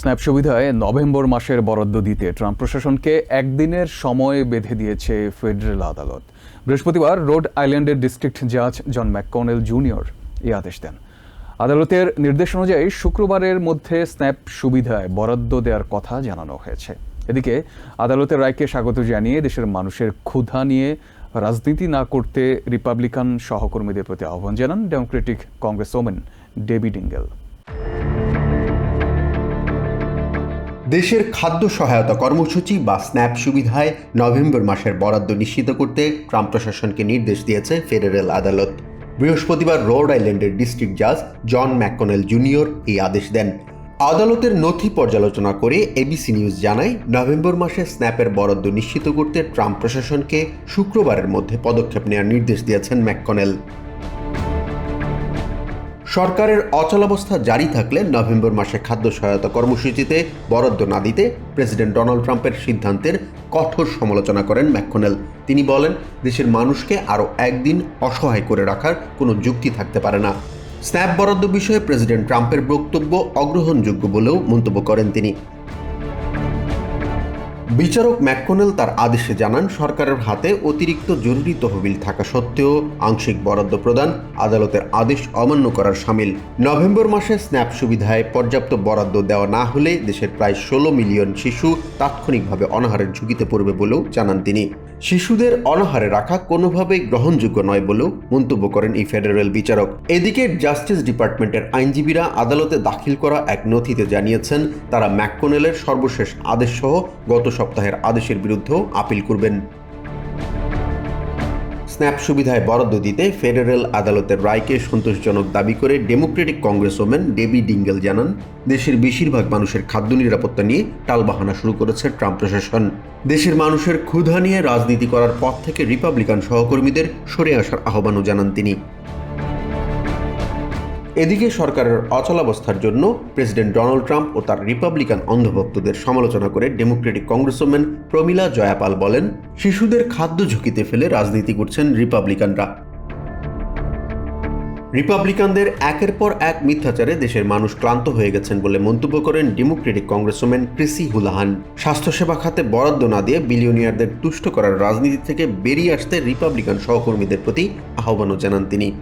Snap সুবিধায় November মাসের বরাদ্দ দিতে ট্রাম্প প্রশাসনকে একদিনের সময় বেঁধে দিয়েছে ফেডারেল আদালত। বৃহস্পতিবার রোড আইল্যান্ডের ডিস্ট্রিক্ট জাজ জন ম্যাককনেল জুনিয়র এই আদেশ দেন। আদালতের নির্দেশ অনুযায়ী শুক্রবারের মধ্যে স্ন্যাপ সুবিধায় বরাদ্দ দেওয়ার কথা জানানো হয়েছে। এদিকে আদালতের রায়কে স্বাগত জানিয়ে দেশের মানুষের ক্ষুধা নিয়ে রাজনীতি না করতে রিপাবলিকান সহকর্মীদের প্রতি আহ্বান জানান ডেমোক্রেটিক কংগ্রেস ওমেন ডেভিড দেশের খাদ্য সহায়তা কর্মসূচি বা স্ন্যাপ সুবিধায় নভেম্বর মাসের বরাদ্দ নিশ্চিত করতে ট্রাম্প প্রশাসনকে নির্দেশ দিয়েছে ফেডারেল আদালত। বৃহস্পতিবার রোড আইল্যান্ডের ডিস্ট্রিক্ট জাজ জন ম্যাককনেল জুনিয়র এই আদেশ দেন। আদালতের নথি পর্যালোচনা করে এবিসি নিউজ জানায়, নভেম্বর মাসে স্ন্যাপের বরাদ্দ নিশ্চিত করতে ট্রাম্প প্রশাসনকে শুক্রবারের মধ্যে পদক্ষেপ নেওয়ার নির্দেশ দিয়েছেন ম্যাককনেল। সরকারের অচলাবস্থা জারি থাকলে নভেম্বর মাসে খাদ্য সহায়তা কর্মসূচিতে বরাদ্দ না দিতে প্রেসিডেন্ট ডোনাল্ড ট্রাম্পের সিদ্ধান্তের কঠোর সমালোচনা করেন ম্যাককনেল। তিনি বলেন, দেশের মানুষকে আরও একদিন অসহায় করে রাখার কোনো যুক্তি থাকতে পারে না। স্ন্যাপ বরাদ্দ বিষয়ে প্রেসিডেন্ট ট্রাম্পের বক্তব্য অগ্রহণযোগ্য বলেও মন্তব্য করেন তিনি। বিচারক ম্যাককনেল তার আদেশে জানান, সরকারের হাতে অতিরিক্ত জরুরি তহবিল থাকা সত্ত্বেও আংশিক বরাদ্দ প্রদান, আদালতের আদেশ অমান্য করার সামিল। নভেম্বর মাসে স্ন্যাপ সুবিধায় পর্যাপ্ত বরাদ্দ দেওয়া না হলে দেশের প্রায় ষোলো মিলিয়ন শিশু তাৎক্ষণিকভাবে অনাহারের ঝুঁকিতে পড়বে বলেও জানান তিনি। শিশুদের অনাহারে রাখা কোনোভাবেই গ্রহণযোগ্য নয় বলেও মন্তব্য করেন এই ফেডারেল বিচারক। এদিকে জাস্টিস ডিপার্টমেন্টের আইনজীবীরা আদালতে দাখিল করা এক নথিতে জানিয়েছেন, তারা ম্যাককনেলের সর্বশেষ আদেশ সহ গত সপ্তাহের আদেশের বিরুদ্ধেও আপিল করবেন। স্ন্যাপ সুবিধায় বরাদ্দ দিতে ফেডারেল আদালতের রায়কে সন্তোষজনক দাবি করে Democratic Congress woman Debbie Dingell জানান, দেশের বেশিরভাগ মানুষের খাদ্য নিরাপত্তা নিয়ে টালবাহানা শুরু করেছে ট্রাম্প প্রশাসন। দেশের মানুষের ক্ষুধা নিয়ে রাজনীতি করার পথ থেকে রিপাবলিকান সহকর্মীদের সরে আসার আহ্বানও জানান তিনি। এদিকে সরকারের অচলাবস্থার জন্য প্রেসিডেন্ট ডোনাল্ড ট্রাম্প ও তার রিপাবলিকান অন্ধভক্তদের সমালোচনা করে ডেমোক্রেটিক কংগ্রেসম্যান প্রমিলা জয়াপাল বলেন, শিশুদের খাদ্য ঝুঁকিতে ফেলে রাজনীতি করছেন রিপাবলিকানরা। রিপাবলিকানদের একের পর এক মিথ্যাচারে দেশের মানুষ ক্লান্ত হয়ে গেছেন বলে মন্তব্য করেন ডেমোক্রেটিক কংগ্রেসম্যান ক্রিসি হুলাহান। স্বাস্থ্যসেবা খাতে বরাদ্দ না দিয়ে বিলিয়নিয়ারদের তুষ্ট করার রাজনীতি থেকে বেরিয়ে আসতে রিপাবলিকান সহকর্মীদের প্রতি আহ্বানও জানান তিনি।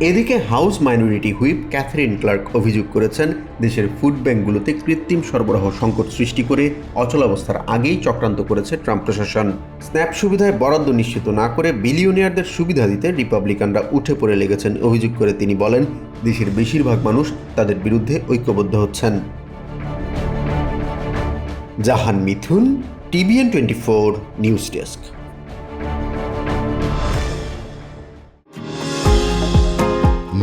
এদিকে House minority whip Katherine Clark অভিযোগ করেছেন, দেশের ফুড ব্যাংকগুলোতে কৃত্রিম সরবরাহ সংকট সৃষ্টি করে অচলাবস্থার আগেই চক্রান্ত করেছে ট্রাম্প প্রশাসন। স্ন্যাপ সুবিধায় বরাদ্দ নিশ্চিত না করে বিলিয়নিয়ারদের সুবিধা দিতে রিপাবলিকানরা উঠে পড়ে লেগেছেন, অভিযোগ করে তিনি বলেন, দেশের বেশিরভাগ মানুষ তাদের বিরুদ্ধে ঐক্যবদ্ধ হচ্ছেন। Jahan Mithun, TVN twenty four news desk.